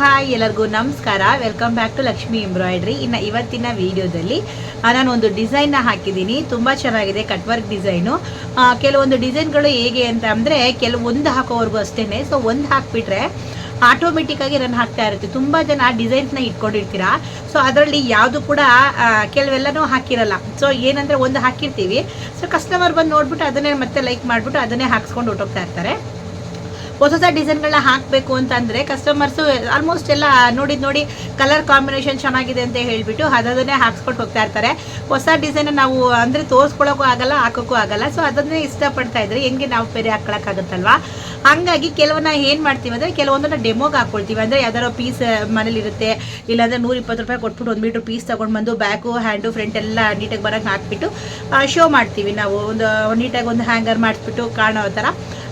Hi ಎಲ್ಲರಿಗೂ ನಮಸ್ಕಾರ. Welcome back to Lakshmi embroidery ಇನ್ನು ಇವತ್ತಿನ ವಿಡಿಯೋದಲ್ಲಿ ನಾನು ಒಂದು ಡಿಸೈನ್ನ ಹಾಕಿದ್ದೀನಿ. ತುಂಬ ಚೆನ್ನಾಗಿದೆ ಕಟ್ ವರ್ಕ್ ಡಿಸೈನು ಕೆಲವೊಂದು ಡಿಸೈನ್ಗಳು ಹೇಗೆ ಅಂತ ಅಂದರೆ ಕೆಲವೊಂದು ಹಾಕೋವರೆಗೂ ಅಷ್ಟೇ ಸೊ ಒಂದು ಹಾಕ್ಬಿಟ್ರೆ ಆಟೋಮೆಟಿಕ್ಕಾಗಿ ರನ್ ಹಾಕ್ತಾ ಇರುತ್ತೆ. ತುಂಬ ಜನ ಡಿಸೈನ್ಸ್ನ ಇಟ್ಕೊಂಡಿರ್ತೀರಾ? ಸೊ ಅದರಲ್ಲಿ ಯಾವುದು ಕೂಡ ಕೆಲವೆಲ್ಲನೂ ಹಾಕಿರಲ್ಲ. ಸೊ ಏನಂದರೆ ಒಂದು ಹಾಕಿರ್ತೀವಿ. ಸೊ ಕಸ್ಟಮರ್ ಬಂದು ನೋಡ್ಬಿಟ್ಟು ಅದನ್ನೇ ಮತ್ತೆ ಲೈಕ್ ಮಾಡಿಬಿಟ್ಟು ಅದನ್ನೇ ಹಾಕ್ಸ್ಕೊಂಡು ಹೊಟ್ಟೋಗ್ತಾ ಇರ್ತಾರೆ. ಹೊಸ ಹೊಸ ಡಿಸೈನ್ಗಳನ್ನ ಹಾಕಬೇಕು ಅಂತಂದರೆ ಕಸ್ಟಮರ್ಸು ಆಲ್ಮೋಸ್ಟ್ ಎಲ್ಲ ನೋಡಿದ್ ನೋಡಿ ಕಲರ್ ಕಾಂಬಿನೇಷನ್ ಚೆನ್ನಾಗಿದೆ ಅಂತ ಹೇಳಿಬಿಟ್ಟು ಅದನ್ನೇ ಹಾಕ್ಸ್ಕೊಂಡು ಹೋಗ್ತಾ ಇರ್ತಾರೆ. ಹೊಸ ಡಿಸೈನ್ ನಾವು ಅಂದರೆ ತೋರಿಸ್ಕೊಳ್ಳೋಕ್ಕೂ ಆಗಲ್ಲ, ಹಾಕೋಕ್ಕೂ ಆಗಲ್ಲ. ಸೊ ಅದನ್ನೇ ಇಷ್ಟಪಡ್ತಾ ಇದ್ರೆ ಹೆಂಗೆ ನಾವು ಬೇರೆ ಹಾಕೊಳಕ್ಕಾಗುತ್ತಲ್ವಾ ಹಂಗಾಗಿ ಕೆಲವನ್ನ ಏನು ಮಾಡ್ತೀವಿ ಅಂದರೆ ಕೆಲವೊಂದನ್ನು ಡೆಮೋಗೆ ಹಾಕ್ಕೊಳ್ತೀವಿ ಅಂದರೆ ಯಾವ್ದಾರೋ ಪೀಸ್ ಮನೇಲಿರುತ್ತೆ, ಇಲ್ಲಾಂದರೆ ನೂರ ಇಪ್ಪತ್ತು ರೂಪಾಯಿ ಕೊಟ್ಬಿಟ್ಟು ಒಂದು ಮೀಟ್ರ್ ಪೀಸ್ ತೊಗೊಂಡು ಬಂದು ಬ್ಯಾಕು ಹ್ಯಾಂಡು ಫ್ರಂಟ್ ಎಲ್ಲ ನೀಟಾಗಿ ಬರೋಕ್ಕೆ ಹಾಕ್ಬಿಟ್ಟು ಶೋ ಮಾಡ್ತೀವಿ ನಾವು. ಒಂದು, ನೀಟಾಗಿ ಒಂದು ಹ್ಯಾಂಗರ್ ಮಾಡಿಸ್ಬಿಟ್ಟು ಕಾಣೋ ಥರ.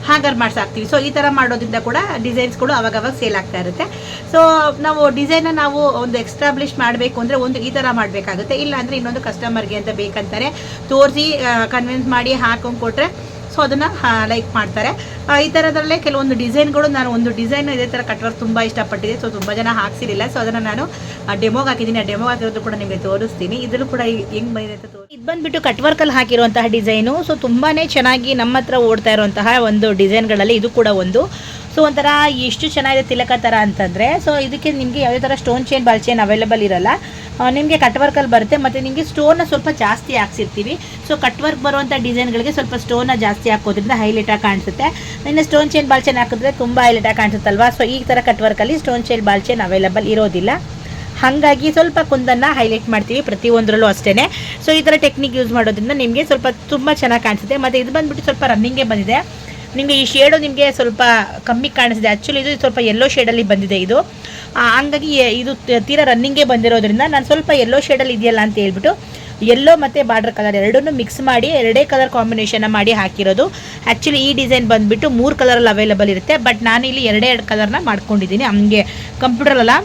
ಹ್ಯಾಂಗರ್ ಮಾಡ್ಸಾಕ್ತೀವಿ. ಸೊ ಈ ಥರ ಮಾಡೋದ್ರಿಂದ ಕೂಡ ಡಿಸೈನ್ಸ್ಗಳು ಅವಾಗವಾಗ ಸೇಲ್ ಆಗ್ತಾ ಇರುತ್ತೆ. ಸೊ ನಾವು ಡಿಸೈನ್ನ ನಾವು ಒಂದು ಎಕ್ಸ್ಟಾಬ್ಲಿಷ್ ಮಾಡಬೇಕು ಅಂದರೆ ಒಂದು ಈ ಥರ ಮಾಡಬೇಕಾಗುತ್ತೆ. ಇಲ್ಲ ಅಂದರೆ ಇನ್ನೊಂದು ಕಸ್ಟಮರ್ಗೆ ಅಂತ ಬೇಕಂತಾರೆ. ತೋರಿಸಿ ಕನ್ವಿನ್ಸ್ ಮಾಡಿ ಹಾಕೊಂಡು ಕೊಟ್ಟರೆ ಸೊ ಅದನ್ನು ಲೈಕ್ ಮಾಡ್ತಾರೆ. ಈ ಥರದಲ್ಲೇ ಕೆಲವೊಂದು ಡಿಸೈನ್ಗಳು, ನಾನು ಒಂದು ಡಿಸೈನ್ ಇದೇ ಥರ ಕಟ್ ವರ್ಕ್ ತುಂಬ ಇಷ್ಟಪಟ್ಟಿದೆ ಸೊ ತುಂಬ ಜನ ಹಾಕ್ಸಿರಲಿಲ್ಲ. ಸೊ ಅದನ್ನು ನಾನು ಡೆಮೋಗೆ ಹಾಕಿದ್ದೀನಿ. ಆ ಡೆಮೋಗೆ ಹಾಕಿರೋದು ಕೂಡ ನಿಮಗೆ ತೋರಿಸ್ತೀನಿ. ಇದ್ರೂ ಕೂಡ ಹೆಂಗೆ ಬಂದಿದೆ ಅಂತ ತೋರಿಸಿ ಇದು ಬಂದುಬಿಟ್ಟು ಕಟ್ ವರ್ಕಲ್ಲಿ ಹಾಕಿರುವಂತಹ ಡಿಸೈನು. ಸೊ ತುಂಬಾ ಚೆನ್ನಾಗಿ ನಮ್ಮ ಹತ್ರ ಓಡ್ತಾ ಇರುವಂತಹ ಒಂದು ಡಿಸೈನ್ಗಳಲ್ಲಿ ಇದು ಕೂಡ ಒಂದು. ಸೊ ಒಂಥರ ಎಷ್ಟು ಚೆನ್ನಾಗಿದೆ ತಿಲಕ ಥರ ಅಂತಂದರೆ. ಸೊ ಇದಕ್ಕೆ ನಿಮಗೆ ಯಾವುದೇ ಥರ stone chain ball chain available ಇರಲ್ಲ. ನಿಮಗೆ ಕಟ್ ವರ್ಕಲ್ಲಿ ಬರುತ್ತೆ, ಮತ್ತು ನಿಮಗೆ ಸ್ಟೋನ್ನ ಸ್ವಲ್ಪ ಜಾಸ್ತಿ ಹಾಕ್ಸಿರ್ತೀವಿ. ಸೊ ಕಟ್ ವರ್ಕ್ ಬರುವಂಥ ಡಿಸೈನ್ಗಳಿಗೆ ಸ್ವಲ್ಪ ಸ್ಟೋನ್ನ ಜಾಸ್ತಿ ಹಾಕೋದ್ರಿಂದ ಹೈಲೈಟಾಗಿ ಕಾಣಿಸುತ್ತೆ. ಇನ್ನು ಸ್ಟೋನ್ ಚೈನ್ ಬಾಲ್ ಚೈನ್ ಹಾಕಿದ್ರೆ ತುಂಬ ಹೈಲೈಟಾಗಿ ಕಾಣಿಸುತ್ತಲ್ವಾ? ಸೊ ಈ ಥರ cut ವರ್ಕಲ್ಲಿ stone chain ball chain available ಇರೋದಿಲ್ಲ. ಹಾಗಾಗಿ ಸ್ವಲ್ಪ ಕುಂದನ್ನು ಹೈಲೈಟ್ ಮಾಡ್ತೀವಿ ಪ್ರತಿಯೊಂದರಲ್ಲೂ ಅಷ್ಟೇ ಸೊ ಈ ಥರ ಟೆಕ್ನಿಕ್ ಯೂಸ್ ಮಾಡೋದ್ರಿಂದ ನಿಮಗೆ ಸ್ವಲ್ಪ ತುಂಬ ಚೆನ್ನಾಗಿ ಕಾಣಿಸುತ್ತೆ. ಮತ್ತು ಇದು ಬಂದುಬಿಟ್ಟು ಸ್ವಲ್ಪ ರನ್ನಿಂಗೇ ಬಂದಿದೆ. ನಿಮಗೆ ಈ ಶೇಡು ನಿಮಗೆ ಸ್ವಲ್ಪ ಕಮ್ಮಿ ಕಾಣಿಸಿದೆ. ಆ್ಯಕ್ಚುಲಿ ಇದು ಸ್ವಲ್ಪ ಯೆಲ್ಲೋ ಶೇಡಲ್ಲಿ ಬಂದಿದೆ ಇದು. ಹಂಗಾಗಿ ಇದು ತೀರಾ ರನ್ನಿಂಗೇ ಬಂದಿರೋದ್ರಿಂದ ನಾನು ಸ್ವಲ್ಪ ಎಲ್ಲೋ ಶೇಡಲ್ಲಿ ಇದೆಯಲ್ಲ ಅಂತ ಹೇಳ್ಬಿಟ್ಟು ಎಲ್ಲೋ ಮತ್ತು ಬಾರ್ಡರ್ ಕಲರ್ ಎರಡನ್ನೂ ಮಿಕ್ಸ್ ಮಾಡಿ ಎರಡೇ ಕಲರ್ ಕಾಂಬಿನೇಷನ್ನ ಮಾಡಿ ಹಾಕಿರೋದು. ಆ್ಯಕ್ಚುಲಿ ಈ ಡಿಸೈನ್ ಬಂದುಬಿಟ್ಟು ಮೂರು ಕಲರಲ್ಲಿ ಅವೈಲಬಲ್ ಇರುತ್ತೆ ಬಟ್ ನಾನು ಇಲ್ಲಿ ಎರಡೇ ಎರಡು ಕಲರ್ನ ಮಾಡ್ಕೊಂಡಿದ್ದೀನಿ. ಹಂಗೆ ಕಂಪ್ಯೂಟರಲ್ಲ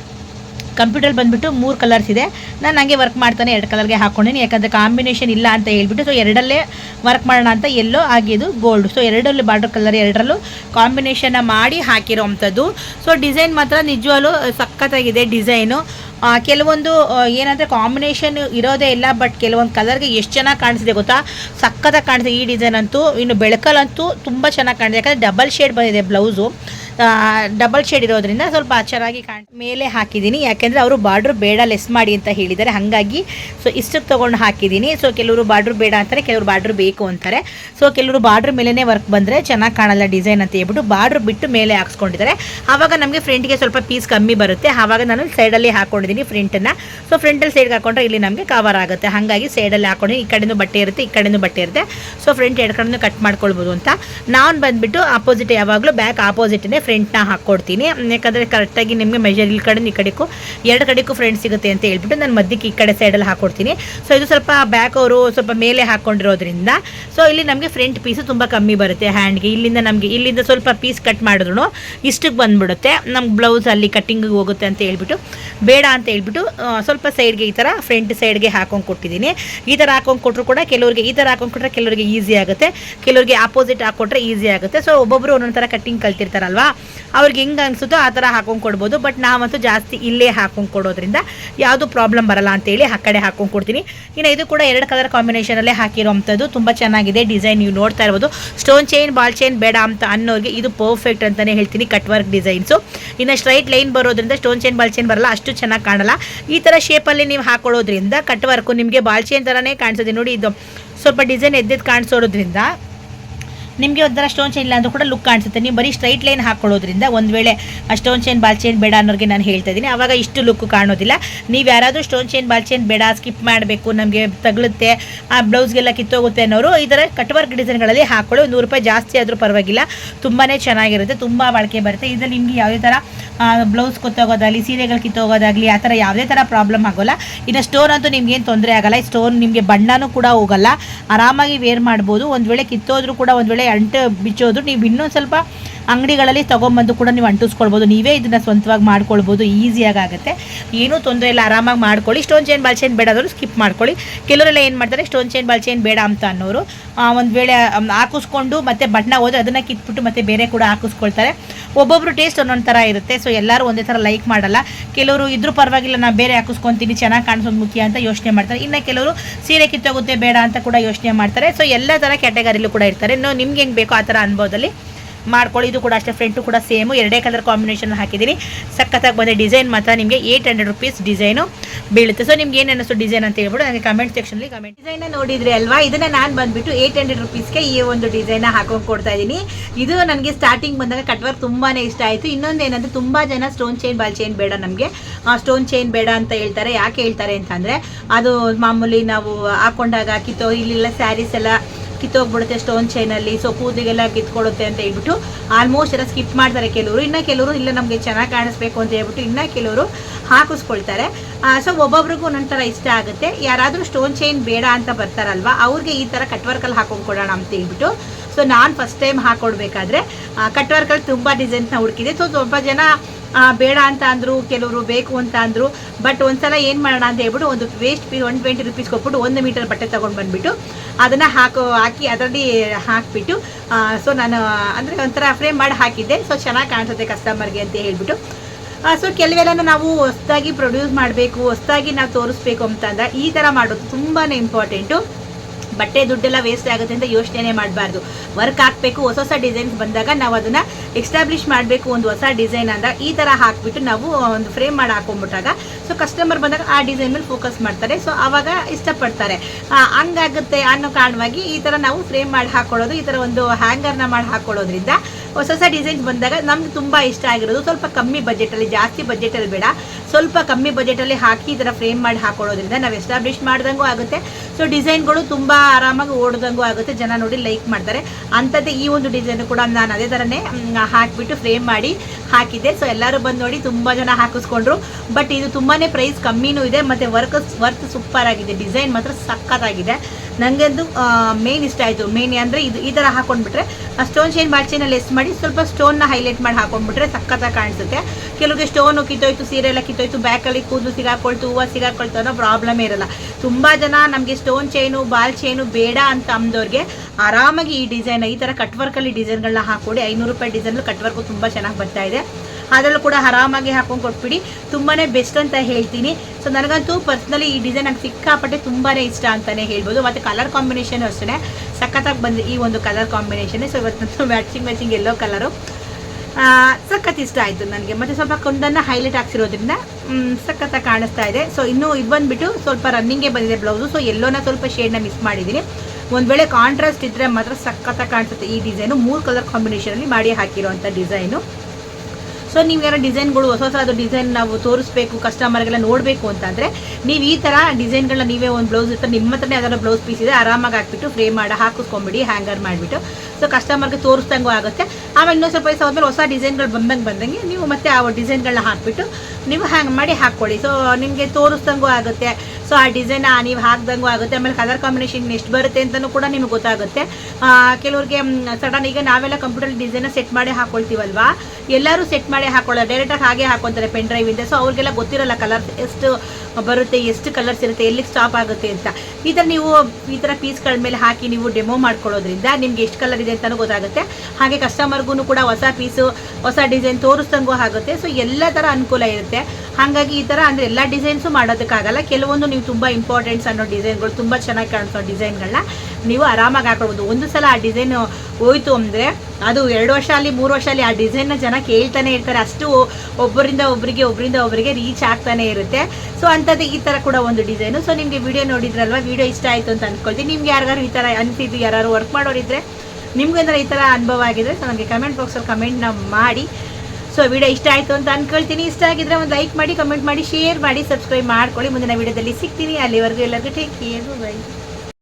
ಕಂಪ್ಯೂಟರ್ ಬಂದ್ಬಿಟ್ಟು ಮೂರು ಕಲರ್ಸ್ ಇದೆ. ನಾನು ಹಂಗೆ ವರ್ಕ್ ಮಾಡ್ತಾನೆ ಎರಡು ಕಲರ್ಗೆ ಹಾಕ್ಕೊಂಡಿನಿ ಯಾಕಂದರೆ ಕಾಂಬಿನೇಷನ್ ಇಲ್ಲ ಅಂತ ಹೇಳ್ಬಿಟ್ಟು ಸೊ ಎರಡಲ್ಲೇ ವರ್ಕ್ ಮಾಡೋಣ ಅಂತ ಎಲ್ಲೋ ಆಗಿದ್ದು ಗೋಲ್ಡ್ ಸೊ ಎರಡಲ್ಲೂ ಬಾರ್ಡರ್ ಕಲರ್ ಎರಡರಲ್ಲೂ ಕಾಂಬಿನೇಷನ್ನ ಮಾಡಿ ಹಾಕಿರೋ ಅಂಥದ್ದು ಸೊ ಡಿಸೈನ್ ಮಾತ್ರ ನಿಜವಾಗ್ಲೂ ಸಖತ್ತಾಗಿದೆ ಡಿಸೈನು ಕೆಲವೊಂದು ಏನಂದರೆ ಕಾಂಬಿನೇಷನ್ ಇರೋದೇ ಇಲ್ಲ ಬಟ್ ಕೆಲವೊಂದು ಕಲರ್ಗೆ ಎಷ್ಟು ಚೆನ್ನಾಗಿ ಕಾಣಿಸಿದೆ ಗೊತ್ತಾ? ಸಖತ್ತಾಗಿ ಕಾಣಿಸಿದೆ ಈ ಡಿಸೈನ್ ಅಂತೂ. ಇನ್ನು ಬೆಳಕಲ್ಲಂತೂ ತುಂಬ ಚೆನ್ನಾಗಿ ಕಾಣಿಸಿದೆ ಯಾಕಂದರೆ ಡಬಲ್ ಶೇಡ್ ಬಂದಿದೆ ಬ್ಲೌಸು ಡಬಲ್ ಶೇಡ್ ಇರೋದ್ರಿಂದ ಸ್ವಲ್ಪ ಚೆನ್ನಾಗಿ ಕಾಣ್, ಮೇಲೆ ಹಾಕಿದ್ದೀನಿ. ಯಾಕೆಂದರೆ ಅವರು ಬಾರ್ಡ್ರ್ ಬೇಡ ಲೆಸ್ ಮಾಡಿ ಅಂತ ಹೇಳಿದ್ದಾರೆ. ಹಾಗಾಗಿ ಸೊ ಇಷ್ಟಕ್ಕೆ ತೊಗೊಂಡು ಹಾಕಿದ್ದೀನಿ. ಸೊ ಕೆಲವರು ಬಾರ್ಡ್ರ್ ಬೇಡ ಅಂತಾರೆ, ಕೆಲವರು ಬಾರ್ಡ್ರ್ ಬೇಕು ಅಂತಾರೆ. ಸೊ ಕೆಲವರು ಬಾರ್ಡ್ರ್ ಮೇಲೇ ವರ್ಕ್ ಬಂದರೆ ಚೆನ್ನಾಗಿ ಕಾಣಲ್ಲ ಡಿಸೈನ್ ಅಂತ ಹೇಳ್ಬಿಟ್ಟು ಬಾರ್ಡ್ರ್ ಬಿಟ್ಟು ಮೇಲೆ ಹಾಕ್ಸ್ಕೊಂಡಿದ್ದಾರೆ. ಆವಾಗ ನಮಗೆ ಫ್ರಂಟ್ಗೆ ಸ್ವಲ್ಪ ಪೀಸ್ ಕಮ್ಮಿ ಬರುತ್ತೆ. ಆವಾಗ ನಾನು ಸೈಡಲ್ಲಿ ಹಾಕೊಂಡಿದ್ದೀನಿ ಫ್ರಂಟನ್ನು ಸೊ ಫ್ರಂಟಲ್ಲಿ ಸೈಡ್ಗೆ ಹಾಕೊಂಡ್ರೆ ಇಲ್ಲಿ ನಮಗೆ ಕವರ್ ಆಗುತ್ತೆ. ಹಾಗಾಗಿ ಸೈಡಲ್ಲಿ ಹಾಕೊಂಡು ಈ ಕಡೆಯೂ ಬಟ್ಟೆ ಇರುತ್ತೆ, ಈ ಕಡೆಯೂ ಬಟ್ಟೆ ಇರುತ್ತೆ. ಸೊ ಫ್ರಂಟ್ ಎರಡು ಕಡೆಯೂ ಕಟ್ ಮಾಡ್ಕೊಳ್ಬೋದು ಅಂತ. ನಾನು ಬಂದುಬಿಟ್ಟು ಆಪೋಸಿಟ್ ಯಾವಾಗಲೂ ಬ್ಯಾಕ್ ಆಪೋಸಿಟ್ನೇ ಫ್ರಂಟ್ನ ಹಾಕ್ಕೊಡ್ತೀನಿ ಯಾಕಂದರೆ ಕರೆಕ್ಟಾಗಿ ನಿಮಗೆ ಮೆಜರ್ ಇಲ್ಲಿ ಕಡೆ, ಈ ಕಡೆಗೂ ಎರಡು ಕಡೆಗೂ ಫ್ರಂಟ್ ಸಿಗುತ್ತೆ ಅಂತ ಹೇಳ್ಬಿಟ್ಟು ನಾನು ಮಧ್ಯಕ್ಕೆ ಈ ಕಡೆ ಸೈಡಲ್ಲಿ ಹಾಕ್ಕೊಡ್ತೀನಿ ಸೊ ಇದು ಸ್ವಲ್ಪ ಬ್ಯಾಕ್ ಅವರು ಸ್ವಲ್ಪ ಮೇಲೆ ಹಾಕ್ಕೊಂಡಿರೋದ್ರಿಂದ ಸೊ ಇಲ್ಲಿ ನಮಗೆ ಫ್ರಂಟ್ ಪೀಸು ತುಂಬ ಕಮ್ಮಿ ಬರುತ್ತೆ ಹ್ಯಾಂಡ್ಗೆ ಇಲ್ಲಿಂದ ನಮಗೆ, ಇಲ್ಲಿಂದ ಸ್ವಲ್ಪ ಪೀಸ್ ಕಟ್ ಮಾಡಿದ್ರು ಇಷ್ಟಕ್ಕೆ ಬಂದ್ಬಿಡುತ್ತೆ. ನಮ್ಗೆ ಬ್ಲೌಸ್ ಅಲ್ಲಿ ಕಟ್ಟಿಂಗಿಗೆ ಹೋಗುತ್ತೆ ಅಂತ ಹೇಳ್ಬಿಟ್ಟು, ಬೇಡ ಅಂತ ಹೇಳ್ಬಿಟ್ಟು ಸ್ವಲ್ಪ ಸೈಡ್ಗೆ ಈ ಥರ ಫ್ರಂಟ್ ಸೈಡ್ಗೆ ಹಾಕೊಂಡು ಕೊಟ್ಟಿದ್ದೀನಿ. ಈ ಥರ ಹಾಕೊಂಡು ಕೊಟ್ಟರು ಕೂಡ ಕೆಲವರಿಗೆ, ಈ ಥರ ಹಾಕೊಂಡು ಕೊಟ್ಟರೆ ಕೆಲವರಿಗೆ ಈಸಿ ಆಗುತ್ತೆ. ಕೆಲವರಿಗೆ ಆಪೋಸಿಟ್ ಹಾಕ್ಕೊಟ್ರೆ ಈಸಿ ಆಗುತ್ತೆ. ಸೊ ಒಬ್ಬೊಬ್ಬರು ಒಂದೊಂದು ಥರ ಕಟ್ಟಿಂಗ್ ಕಲ್ತಿರ್ತಾರಲ್ವಾ? ಅವ್ರಿಗೆ ಹೆಂಗೆ ಅನಿಸುತ್ತೋ ಆ ಥರ ಹಾಕೊಂಡು ಕೊಡ್ಬೋದು. ಬಟ್ ನಾವಂತೂ ಜಾಸ್ತಿ ಇಲ್ಲೇ ಹಾಕೊಂಡು ಕೊಡೋದ್ರಿಂದ ಯಾವುದು ಪ್ರಾಬ್ಲಮ್ ಬರಲ್ಲ ಅಂತೇಳಿ ಆ ಕಡೆ ಹಾಕೊಂಡು ಕೊಡ್ತೀನಿ. ಇನ್ನು ಇದು ಕೂಡ ಎರಡು ಕಲರ್ ಕಾಂಬಿನೇಷನಲ್ಲೇ ಹಾಕಿರೋವಂಥದ್ದು. ತುಂಬ ಚೆನ್ನಾಗಿದೆ ಡಿಸೈನ್ ನೀವು ನೋಡ್ತಾ ಇರ್ಬೋದು. ಸ್ಟೋನ್ ಚೈನ್ ಬಾಲ್ ಚೈನ್ ಬೇಡ ಅಂತ ಅನ್ನೋರಿಗೆ ಇದು ಪರ್ಫೆಕ್ಟ್ ಅಂತಲೇ ಹೇಳ್ತೀನಿ ಕಟ್ ವರ್ಕ್ ಡಿಸೈನ್ಸು ಇನ್ನು ಸ್ಟ್ರೈಟ್ ಲೈನ್ ಬರೋದ್ರಿಂದ ಸ್ಟೋನ್ ಚೈನ್ ಬಾಲ್ ಚೈನ್ ಬರಲ್ಲ, ಅಷ್ಟು ಚೆನ್ನಾಗಿ ಕಾಣಲ್ಲ. ಈ ಥರ ಶೇಪಲ್ಲಿ ನೀವು ಹಾಕೊಳ್ಳೋದ್ರಿಂದ ಕಟ್ ವರ್ಕು ನಿಮಗೆ ಬಾಲ್ ಚೈನ್ ಥರನೇ ಕಾಣಿಸುತ್ತೆ. ನೋಡಿ ಇದು ಸ್ವಲ್ಪ ಡಿಸೈನ್ ಎದ್ದೆದ್ದು ಕಾಣಿಸೋದ್ರಿಂದ ನಿಮಗೆ ಒಂಥರ ಸ್ಟೋನ್ ಚೈನ್ ಇಲ್ಲ ಅಂದರೂ ಕೂಡ ಲುಕ್ ಕಾಣಿಸುತ್ತೆ. ನೀವು ಬರೀ ಸ್ಟ್ರೈಟ್ ಲೈನ್ ಹಾಕೊಳ್ಳೋದ್ರಿಂದ ಒಂದು ವೇಳೆ, ಆ ಸ್ಟೋನ್ ಚೈನ್ ಬಾಲ್ ಚೈನ್ ಬೇಡ ಅನ್ನೋರಿಗೆ ನಾನು ಹೇಳ್ತಾ ಇದ್ದೀನಿ. ಆವಾಗ ಇಷ್ಟು ಲುಕ್ ಕಾಣೋದಿಲ್ಲ. ನೀವು ಯಾರಾದರೂ ಸ್ಟೋನ್ ಚೈನ್ ಬಾಲ್ ಚೈನ್ ಬೇಡ ಸ್ಕಿಪ್ ಮಾಡಬೇಕು, ನಮಗೆ ತಗಲುತ್ತೆ, ಆ ಬ್ಲೌಸ್ಗೆಲ್ಲ ಕಿತ್ತೋಗುತ್ತೆ ಅನ್ನೋರು ಈ ಥರ ಕಟ್ವರ್ಕ್ ಡಿಸೈನ್ಗಳಲ್ಲಿ ಹಾಕೊಳ್ಳಿ ನೂರು ರೂಪಾಯಿ ಜಾಸ್ತಿ ಆದರೂ ಪರವಾಗಿಲ್ಲ. ತುಂಬಾ ಚೆನ್ನಾಗಿರುತ್ತೆ, ತುಂಬ ಬಾಳಿಕೆ ಬರುತ್ತೆ. ಇದರಲ್ಲಿ ನಿಮಗೆ ಯಾವುದೇ ಥರ ಬ್ಲೌಸ್ ಕಿತ್ತೋಗೋದಾಗಲಿ, ಸೀರೆಗಳು ಕಿತ್ತೋಗೋದಾಗಲಿ, ಆ ಥರ ಯಾವುದೇ ಥರ ಪ್ರಾಬ್ಲಮ್ ಆಗೋಲ್ಲ. ಇನ್ನು ಸ್ಟೋನ್ ಅಂತೂ ನಿಮ್ಗೆ ಏನು ತೊಂದರೆ ಆಗಲ್ಲ. ಈ ಸ್ಟೋನ್ ನಿಮಗೆ ಬಣ್ಣನೂ ಕೂಡ ಹೋಗಲ್ಲ. ಆರಾಮಾಗಿ ವೇರ್ ಮಾಡ್ಬೋದು. ಒಂದು ವೇಳೆ ಕಿತ್ತೋದ್ರೂ ಕೂಡ ಒಂದು ಅಂಟು ಬಿಚ್ಚೋದು ನೀವು ಇನ್ನೊಂದು ಸ್ವಲ್ಪ ಅಂಗಡಿಗಳಲ್ಲಿ ತೊಗೊಂಬಂದು ಕೂಡ ನೀವು ಅಂಟಿಸ್ಕೊಳ್ಬೋದು. ನೀವೇ ಇದನ್ನು ಸ್ವಂತವಾಗಿ ಮಾಡ್ಕೊಳ್ಬೋದು. ಈಸಿಯಾಗಿ ಆಗುತ್ತೆ ಏನೂ ತೊಂದರೆ ಇಲ್ಲ. ಆರಾಮಾಗಿ ಮಾಡ್ಕೊಳ್ಳಿ. ಸ್ಟೋನ್ ಚೈನ್, ಬಾಲ್ ಚೈನ್ ಬೇಡ ಆದರೂ ಸ್ಕಿಪ್ ಮಾಡ್ಕೊಳ್ಳಿ. ಕೆಲವರೆಲ್ಲ ಏನು ಮಾಡ್ತಾರೆ? ಸ್ಟೋನ್ ಚೈನ್, ಬಾಲ್ ಚೈನ್ ಬೇಡ ಅಂತ ಅನ್ನೋರು ಒಂದು ವೇಳೆ ಹಾಕಿಸ್ಕೊಂಡು ಮತ್ತೆ ಬಣ್ಣ ಹೋದ್ರೆ ಅದನ್ನು ಕಿತ್ಬಿಟ್ಟು ಮತ್ತೆ ಬೇರೆ ಕೂಡ ಹಾಕಿಸ್ಕೊಳ್ತಾರೆ. ಒಬ್ಬೊಬ್ರು ಟೇಸ್ಟ್ ಒಂದೊಂದು ಥರ ಇರುತ್ತೆ. ಸೊ, ಎಲ್ಲರೂ ಒಂದೇ ಥರ ಲೈಕ್ ಮಾಡಲ್ಲ. ಕೆಲವರು ಇದ್ರೂ ಪರವಾಗಿಲ್ಲ, ನಾನು ಬೇರೆ ಹಾಕಿಸ್ಕೊತೀನಿ, ಚೆನ್ನಾಗಿ ಕಾಣಿಸೋದು ಮುಖ್ಯ ಅಂತ ಯೋಚನೆ ಮಾಡ್ತಾರೆ. ಇನ್ನು ಕೆಲವರು ಸೀರೆ ಕಿತ್ತೋಗುತ್ತೆ ಬೇಡ ಅಂತ ಕೂಡ ಯೋಚನೆ ಮಾಡ್ತಾರೆ. ಸೊ, ಎಲ್ಲ ಥರ ಕ್ಯಾಟಗರಿಲೂ ಕೂಡ ಇರ್ತಾರೆ. ಇನ್ನು ನಿಮ್ಗೆ ಹೆಂಗೆ ಬೇಕೋ ಆ ಥರ ಅನ್ಬೋದಲ್ಲಿ ಮಾಡ್ಕೊಳ್ಳಿ. ಇದು ಕೂಡ ಅಷ್ಟೇ ಫ್ರಂಟು ಕೂಡ ಸೇಮು ಎರಡೇ ಕಲರ್ ಕಾಂಬಿನೇಷನ್ ಹಾಕಿದ್ದೀನಿ. ಸಖತ್ತಾಗಿ ಬಂದ ಡಿಸೈನ್ ಮಾತ್ರ ನಿಮಗೆ ಏಯ್ಟ್ ಹಂಡ್ರೆಡ್ ರುಪೀಸ್ ಡಿಸೈನು ಬೀಳುತ್ತೆ. ಸೊ ನಿಮ್ಗೆ ಏನು ಅನ್ನಿಸ್ತು ಡಿಸೈನ್ ಅಂತ ಹೇಳ್ಬಿಟ್ಟು ನನಗೆ ಕಮೆಂಟ್ ಸೆಕ್ಷನಲ್ಲಿ ಕಮೆಂಟ್ ಡಿಸೈನ್ ನೋಡಿದ್ರಿ ಅಲ್ವಾ? ಇದನ್ನ ನಾನು ಬಂದ್ಬಿಟ್ಟು ಏಯ್ಟ್ ಹಂಡ್ರೆಡ್ ರುಪೀಸ್ಗೆ ಈ ಒಂದು ಡಿಸೈನ್ ಹಾಕೊಂಡು ಕೊಡ್ತಾ ಇದ್ದೀನಿ. ಇದು ನನಗೆ ಸ್ಟಾರ್ಟಿಂಗ್ ಬಂದಾಗ ಕಟ್ ವರ್ಕ್ ತುಂಬಾನೇ ಇಷ್ಟ ಆಯಿತು. ಇನ್ನೊಂದು ಏನಂದ್ರೆ ತುಂಬಾ ಜನ ಸ್ಟೋನ್ ಚೈನ್ ಬಾಲ್ ಚೈನ್ ಬೇಡ ನಮಗೆ. ಸ್ಟೋನ್ ಚೈನ್ ಬೇಡ ಅಂತ ಹೇಳ್ತಾರೆ. ಯಾಕೆ ಹೇಳ್ತಾರೆ ಅಂತಂದ್ರೆ, ಅದು ಮಾಮೂಲಿ ನಾವು ಹಾಕೊಂಡಾಗ ಹಾಕಿತ್ತು, ಇಲ್ಲಿಲ್ಲ ಸ್ಯಾರೀಸ್ ಎಲ್ಲ ಕಿತ್ತೋಗ್ಬಿಡುತ್ತೆ ಸ್ಟೋನ್ ಚೈನಲ್ಲಿ ಸೊ ಕೂದಲಿಗೆಲ್ಲ ಕಿತ್ಕೊಳ್ಳುತ್ತೆ ಅಂತ ಹೇಳ್ಬಿಟ್ಟು ಆಲ್ಮೋಸ್ಟ್ ಎಲ್ಲ ಸ್ಕಿಪ್ ಮಾಡ್ತಾರೆ ಕೆಲವರು. ಇನ್ನು ಕೆಲವರು ಇಲ್ಲ, ನಮಗೆ ಚೆನ್ನಾಗಿ ಕಾಣಿಸ್ಬೇಕು ಅಂತ ಹೇಳ್ಬಿಟ್ಟು ಇನ್ನು ಕೆಲವರು ಹಾಕಿಸ್ಕೊಳ್ತಾರೆ. ಸೊ ಒಬ್ಬೊಬ್ರಿಗೂ ಒಂದೊಂದು ಇಷ್ಟ ಆಗುತ್ತೆ. ಯಾರಾದರೂ ಸ್ಟೋನ್ ಚೈನ್ ಬೇಡ ಅಂತ ಬರ್ತಾರಲ್ವಾ, ಅವ್ರಿಗೆ ಈ ಥರ ಕಟ್ ವರ್ಕಲ್ಲಿ ಹಾಕೊಂಡು ಕೊಡೋಣ ಅಂತ ಹೇಳ್ಬಿಟ್ಟು. ಸೊ ನಾನು ಫಸ್ಟ್ ಟೈಮ್ ಹಾಕೊಡ್ಬೇಕಾದ್ರೆ ಕಟ್ ವರ್ಕಲ್ಲಿ ತುಂಬ ಡಿಸೈನ್ಸ್ನ ಹುಡುಕಿದೆ. ಸೊ ಸ್ವಲ್ಪ ಜನ ಬೇಡ ಅಂತ ಅಂದರು, ಕೆಲವರು ಬೇಕು ಅಂತ ಅಂದರು ಬಟ್ ಒಂದ್ಸಲ ಏನು ಮಾಡೋಣ ಅಂತ ಹೇಳ್ಬಿಟ್ಟು ಒಂದು waste piece one twenty rupees ಕೊಟ್ಬಿಟ್ಟು ಒಂದು ಮೀಟರ್ ಬಟ್ಟೆ ತೊಗೊಂಡು ಬಂದುಬಿಟ್ಟು ಅದನ್ನು ಹಾಕೋ, ಹಾಕಿ ಅದರಲ್ಲಿ ಹಾಕಿಬಿಟ್ಟು ಸೊ ನಾನು, ಅಂದರೆ ಒಂಥರ ಫ್ರೇಮ್ ಮಾಡಿ ಹಾಕಿದ್ದೆ. ಸೊ ಚೆನ್ನಾಗಿ ಕಾಣಿಸುತ್ತೆ ಕಸ್ಟಮರ್ಗೆ ಅಂತ ಹೇಳ್ಬಿಟ್ಟು. ಸೊ ಕೆಲವೆಲ್ಲ ನಾವು ಹೊಸದಾಗಿ ಪ್ರೊಡ್ಯೂಸ್ ಮಾಡಬೇಕು, ಹೊಸದಾಗಿ ನಾವು ತೋರಿಸ್ಬೇಕು ಅಂತ ಅಂದ್ರೆ ಈ ಥರ ಮಾಡೋದು ತುಂಬಾ ಇಂಪಾರ್ಟೆಂಟು ಬಟ್ಟೆ ದುಡ್ಡೆಲ್ಲ ವೇಸ್ಟ್ ಆಗುತ್ತೆ ಅಂತ ಯೋಚನೆ ಮಾಡಬಾರ್ದು. ವರ್ಕ್ ಹಾಕಬೇಕು, ಹೊಸ ಹೊಸ ಡಿಸೈನ್ಸ್ ಬಂದಾಗ ನಾವು ಅದನ್ನು ಎಕ್ಸ್ಟಾಬ್ಲಿಷ್ ಮಾಡಬೇಕು ಒಂದು ಹೊಸ ಡಿಸೈನ್ ಅಂದಾಗ ಈ ಥರ ಹಾಕ್ಬಿಟ್ಟು ನಾವು ಒಂದು ಫ್ರೇಮ್ ಮಾಡಿ ಹಾಕೊಂಡ್ಬಿಟ್ಟಾಗ ಸೊ ಕಸ್ಟಮರ್ ಬಂದಾಗ ಆ ಡಿಸೈನ್ ಮೇಲೆ ಫೋಕಸ್ ಮಾಡ್ತಾರೆ. ಸೊ ಆವಾಗ ಇಷ್ಟಪಡ್ತಾರೆ. ಹಂಗಾಗುತ್ತೆ ಅನ್ನೋ ಕಾರಣವಾಗಿ ಈ ಥರ ನಾವು ಫ್ರೇಮ್ ಮಾಡಿ ಹಾಕೊಳ್ಳೋದು, ಈ ಥರ ಒಂದು ಹ್ಯಾಂಗರ್ನ ಮಾಡಿ ಹಾಕೊಳ್ಳೋದ್ರಿಂದ ಹೊಸ ಹೊಸ ಡಿಸೈನ್ಸ್ ಬಂದಾಗ ನಮ್ಗೆ ತುಂಬ ಇಷ್ಟ ಆಗಿರೋದು. ಸ್ವಲ್ಪ ಕಮ್ಮಿ ಬಜೆಟಲ್ಲಿ ಜಾಸ್ತಿ ಬಜೆಟಲ್ಲಿ ಬೇಡ. ಸ್ವಲ್ಪ ಕಮ್ಮಿ ಬಜೆಟಲ್ಲಿ ಹಾಕಿ ಈ ಥರ ಫ್ರೇಮ್ ಮಾಡಿ ಹಾಕೊಳ್ಳೋದ್ರಿಂದ ನಾವು ಎಸ್ಟಾಬ್ಲಿಷ್ ಮಾಡ್ದಂಗೂ ಆಗುತ್ತೆ. ಸೊ ಡಿಸೈನ್ಗಳು ತುಂಬ ಆರಾಮಾಗಿ ಓಡ್ದಂಗೂ ಆಗುತ್ತೆ. ಜನ ನೋಡಿ ಲೈಕ್ ಮಾಡ್ತಾರೆ. ಅಂಥದ್ದೇ ಈ ಒಂದು ಡಿಸೈನ್ ಕೂಡ ನಾನು ಅದೇ ಥರನೇ ಹಾಕಿಬಿಟ್ಟು ಫ್ರೇಮ್ ಮಾಡಿ ಹಾಕಿದ್ದೆ. ಸೊ ಎಲ್ಲರೂ ಬಂದು ನೋಡಿ ತುಂಬ ಜನ ಹಾಕಿಸ್ಕೊಂಡ್ರು. ಬಟ್ ಇದು ತುಂಬಾ ಪ್ರೈಸ್ ಕಮ್ಮಿನೂ ಇದೆ. ಮತ್ತು ವರ್ಕ್ ವರ್ಕ್ ಸೂಪರ್ ಆಗಿದೆ. ಡಿಸೈನ್ ಮಾತ್ರ ಸಖತ್ತಾಗಿದೆ. ನನಗಂದು ಮೇನ್ ಇಷ್ಟ ಆಯಿತು. ಮೇನ್ ಅಂದರೆ ಇದು ಈ ಥರ ಹಾಕೊಂಡ್ಬಿಟ್ರೆ ಸ್ಟೋನ್ ಚೈನ್ ಚೈನಲ್ಲಿ ಲೆಸ್ ಮಾಡಿ ಸ್ವಲ್ಪ ಸ್ಟೋನ್ನ ಹೈಲೈಟ್ ಮಾಡಿ ಹಾಕೊಂಡ್ಬಿಟ್ರೆ ಸಕ್ಕತ್ತಾಗಿ ಕಾಣಿಸುತ್ತೆ. ಕೆಲವರಿಗೆ ಸ್ಟೋನು ಕಿತ್ತೋಯ್ತು, ಸೀರೆ ಎಲ್ಲ ಕಿತ್ತೋಯ್ತು ಬ್ಯಾಕಲ್ಲಿ ಕೂದಲು ಸಿಗಾಕೊಳ್ತು, ಹೂವು ಸಿಗಾಕೊಳ್ತು ಅನ್ನೋ ಪ್ರಾಬ್ಲಮೇ ಇರಲ್ಲ. ತುಂಬ ಜನ ನಮಗೆ ಸ್ಟೋನ್ ಚೈನು ಬಾಲ್ ಚೈನು ಬೇಡ ಅಂತ ಅಂದವ್ರಿಗೆ ಆರಾಮಾಗಿ ಈ ಡಿಸೈನ್ ಈ ಥರ ಕಟ್ ವರ್ಕಲ್ಲಿ ಡಿಸೈನ್ಗಳನ್ನ ಹಾಕೊಡಿ. ಐನೂರು ರೂಪಾಯಿ ಡಿಸೈನ್ ಕಟ್ ವರ್ಕು ತುಂಬ ಚೆನ್ನಾಗಿ ಬರ್ತಾ ಇದೆ. ಅದರಲ್ಲೂ ಕೂಡ ಆರಾಮಾಗಿ ಹಾಕೊಂಡು ಕೊಟ್ಬಿಡಿ. ತುಂಬಾ ಬೆಸ್ಟ್ ಅಂತ ಹೇಳ್ತೀನಿ. ಸೊ ನನಗಂತೂ ಪರ್ಸ್ನಲಿ ಈ ಡಿಸೈನ್ ನಂಗೆ ಸಿಕ್ಕಾಪಟ್ಟೆ ತುಂಬಾ ಇಷ್ಟ ಅಂತಲೇ ಹೇಳ್ಬೋದು. ಮತ್ತು ಕಲರ್ ಕಾಂಬಿನೇಷನ್ ಅಷ್ಟೇ ಸಖತ್ತಾಗಿ ಬಂದು ಈ ಒಂದು ಕಲರ್ ಕಾಂಬಿನೇಷನ್ ಸೊ ಇವತ್ತು ಮ್ಯಾಚಿಂಗ್ ಮ್ಯಾಚಿಂಗ್ ಎಲ್ಲೋ ಕಲರು ಸಖತ್ ಇಷ್ಟ ಆಯಿತು ನನಗೆ. ಮತ್ತು ಸ್ವಲ್ಪ ಕೊಂದನ್ನು ಹೈಲೈಟ್ ಹಾಕ್ಸಿರೋದ್ರಿಂದ ಸಖತ್ತಾಗಿ ಕಾಣಿಸ್ತಾ ಇದೆ. ಸೊ ಇನ್ನೂ ಇದು ಬಂದುಬಿಟ್ಟು ಸ್ವಲ್ಪ ರನ್ನಿಂಗೇ ಬಂದಿದೆ ಬ್ಲೌಸು ಸೊ ಎಲ್ಲೋನ ಸ್ವಲ್ಪ ಶೇಡ್ನ ಮಿಸ್ ಮಾಡಿದ್ದೀನಿ ಒಂದು ವೇಳೆ ಕಾಂಟ್ರಾಸ್ಟ್ ಇದ್ದರೆ ಮಾತ್ರ ಸಖತ್ತಾಗಿ ಕಾಣಿಸುತ್ತೆ ಈ ಡಿಸೈನು ಮೂರು ಕಲರ್ ಕಾಂಬಿನೇಷನಲ್ಲಿ ಮಾಡಿ ಹಾಕಿರೋವಂಥ ಡಿಸೈನು ಸೊ ನೀವು ಯಾರೋ ಡಿಸೈನ್ಗಳು ಹೊಸ ಹೊಸದು ಡಿಸೈನ್ ನಾವು ತೋರಿಸ್ಬೇಕು ಕಸ್ಟಮರ್ಗೆಲ್ಲ ನೋಡಬೇಕು ಅಂತಂದರೆ ನೀವು ಈ ಥರ ಡಿಸೈನ್ಗಳನ್ನ ನೀವೇ ಒಂದು ಬ್ಲೌಸ್ ಇರ್ತಾರೆ ನಿಮ್ಮ ಹತ್ರನೇ ಬ್ಲೌಸ್ ಪೀಸ್ ಇದೆ, ಆರಾಮಾಗಿ ಹಾಕ್ಬಿಟ್ಟು ಫ್ರೇಮ್ ಮಾಡಿ, ಹಾಕಿಸ್ಕೊಂಬಿಡಿ ಹ್ಯಾಂಗರ್ ಮಾಡಿಬಿಟ್ಟು. ಸೊ ಕಸ್ಟಮರ್ಗೆ ತೋರಿಸ್ದಂಗೂ ಆಗುತ್ತೆ. ಆಮೇಲೆ ಇನ್ನೊಂದು ಸ್ವಲ್ಪ ದಿವಸ ಹೋದ್ಮೇಲೆ ಹೊಸ ಡಿಸೈನ್ಗಳು ಬಂದಂಗೆ ಬಂದಂಗೆ ನೀವು ಮತ್ತೆ ಆ ಡಿಸೈನ್ಗಳನ್ನ ಹಾಕ್ಬಿಟ್ಟು ನೀವು ಹ್ಯಾಂಗ್ ಮಾಡಿ ಹಾಕ್ಕೊಳ್ಳಿ. ಸೊ ನಿಮಗೆ ತೋರಿಸ್ದಂಗೂ ಆಗುತ್ತೆ. ಸೊ ಆ ಡಿಸೈನ್ ನೀವು ಹಾಕ್ದಂಗೂ ಆಗುತ್ತೆ. ಆಮೇಲೆ ಕಲರ್ ಕಾಂಬಿನೇಷನ್ ಎಷ್ಟು ಬರುತ್ತೆ ಅಂತಲೂ ಕೂಡ ನಿಮಗೆ ಗೊತ್ತಾಗುತ್ತೆ. ಕೆಲವ್ರಿಗೆ ಸಡನ್ ಈಗ ನಾವೆಲ್ಲ ಕಂಪ್ಯೂಟರ್ ಡಿಸೈನ್ ಸೆಟ್ ಮಾಡಿ ಹಾಕೊಳ್ತೀವಲ್ವಾ? ಎಲ್ಲರೂ ಸೆಟ್ ಮಾಡಿ ಹಾಕೊಳ್ಳೋದು. ಡೈರೆಕ್ಟಾಗಿ ಹಾಗೆ ಹಾಕೊತಾರೆ ಪೆನ್ ಡ್ರೈವಿಂದ ಸೊ ಅವ್ರಿಗೆಲ್ಲ ಗೊತ್ತಿರಲ್ಲ ಕಲರ್ ಎಷ್ಟು ಬರುತ್ತೆ, ಎಷ್ಟು ಕಲರ್ಸ್ ಇರುತ್ತೆ, ಎಲ್ಲಿಗೆ ಸ್ಟಾಪ್ ಆಗುತ್ತೆ ಅಂತ. ಈ ಥರ ನೀವು ಈ ಥರ ಪೀಸ್ಗಳ ಮೇಲೆ ಹಾಕಿ ನೀವು ಡೆಮೋ ಮಾಡ್ಕೊಳ್ಳೋದ್ರಿಂದ ನಿಮ್ಗೆ ಎಷ್ಟು ಕಲರ್ ಇದೆ ಅಂತಲೂ ಗೊತ್ತಾಗುತ್ತೆ. ಹಾಗೆ ಕಸ್ಟಮರ್ಗೂ ಕೂಡ ಹೊಸ ಪೀಸು ಹೊಸ ಡಿಸೈನ್ ತೋರಿಸ್ದಂಗೂ ಆಗುತ್ತೆ. ಸೊ ಎಲ್ಲ ಥರ ಅನುಕೂಲ ಇರುತ್ತೆ. ಹಾಗಾಗಿ ಈ ಥರ ಅಂದರೆ ಎಲ್ಲ ಡಿಸೈನ್ಸು ಮಾಡೋದಕ್ಕಾಗಲ್ಲ. ಕೆಲವೊಂದು ನೀವು ತುಂಬ ಇಂಪಾರ್ಟೆಂಟ್ಸ್ ಅನ್ನೋ ಡಿಸೈನ್ಗಳು ತುಂಬ ಚೆನ್ನಾಗಿ ಕಾಣಿಸೋ ಡಿಸೈನ್ಗಳನ್ನ ನೀವು ಆರಾಮಾಗಿ ಹಾಕೊಳ್ಬೋದು. ಒಂದು ಸಲ ಆ ಡಿಸೈನ್ ಹೋಯ್ತು ಅಂದರೆ ಅದು ಎರಡು ವರ್ಷ ಅಲ್ಲಿ ಮೂರು ವರ್ಷ ಅಲ್ಲಿ ಆ ಡಿಸೈನ್ನ ಜನ ಕೇಳ್ತಾನೆ ಇರ್ತಾರೆ. ಅಷ್ಟು ಒಬ್ಬರಿಂದ ಒಬ್ಬರಿಗೆ ಒಬ್ಬರಿಂದ ಒಬ್ಬರಿಗೆ ರೀಚ್ ಆಗ್ತಾನೆ ಇರುತ್ತೆ. ಸೊ ಅಂಥದ್ದು ಈ ಥರ ಕೂಡ ಒಂದು ಡಿಸೈನು ಸೊ ನಿಮಗೆ ವಿಡಿಯೋ ನೋಡಿದ್ರಲ್ವ? ವಿಡಿಯೋ ಇಷ್ಟ ಆಯಿತು ಅಂತ ಅಂದ್ಕೊಳ್ತೀನಿ ನಿಮ್ಗೆ ಯಾರಿಗಾರು ಈ ಥರ ಅನಿಸಿದ್ದು ಯಾರು ವರ್ಕ್ ಮಾಡೋರಿದ್ರೆ, ನಿಮ್ಗೆ ಈ ಥರ ಅನುಭವ ಆಗಿದ್ರೆ ಸೊ ನನಗೆ ಕಮೆಂಟ್ ಬಾಕ್ಸಲ್ಲಿ ಕಮೆಂಟ್ನ ಮಾಡಿ. ಸೊ ವಿಡಿಯೋ ಇಷ್ಟ ಆಯಿತು ಅಂತ ಅಂದ್ಕೊಳ್ತೀನಿ ಇಷ್ಟ ಆಗಿದ್ರೆ ಒಂದು ಲೈಕ್ ಮಾಡಿ ಕಮೆಂಟ್ ಮಾಡಿ ಶೇರ್ ಮಾಡಿ ಸಬ್ಸ್ಕ್ರೈಬ್ ಮಾಡ್ಕೊಳ್ಳಿ. ಮುಂದಿನ ವಿಡಿಯೋದಲ್ಲಿ ಸಿಗ್ತೀನಿ. ಅಲ್ಲಿವರೆಗೂ ಎಲ್ಲರಿಗೂ ಟೇಕ್ ಕೇರ್ ಬೈ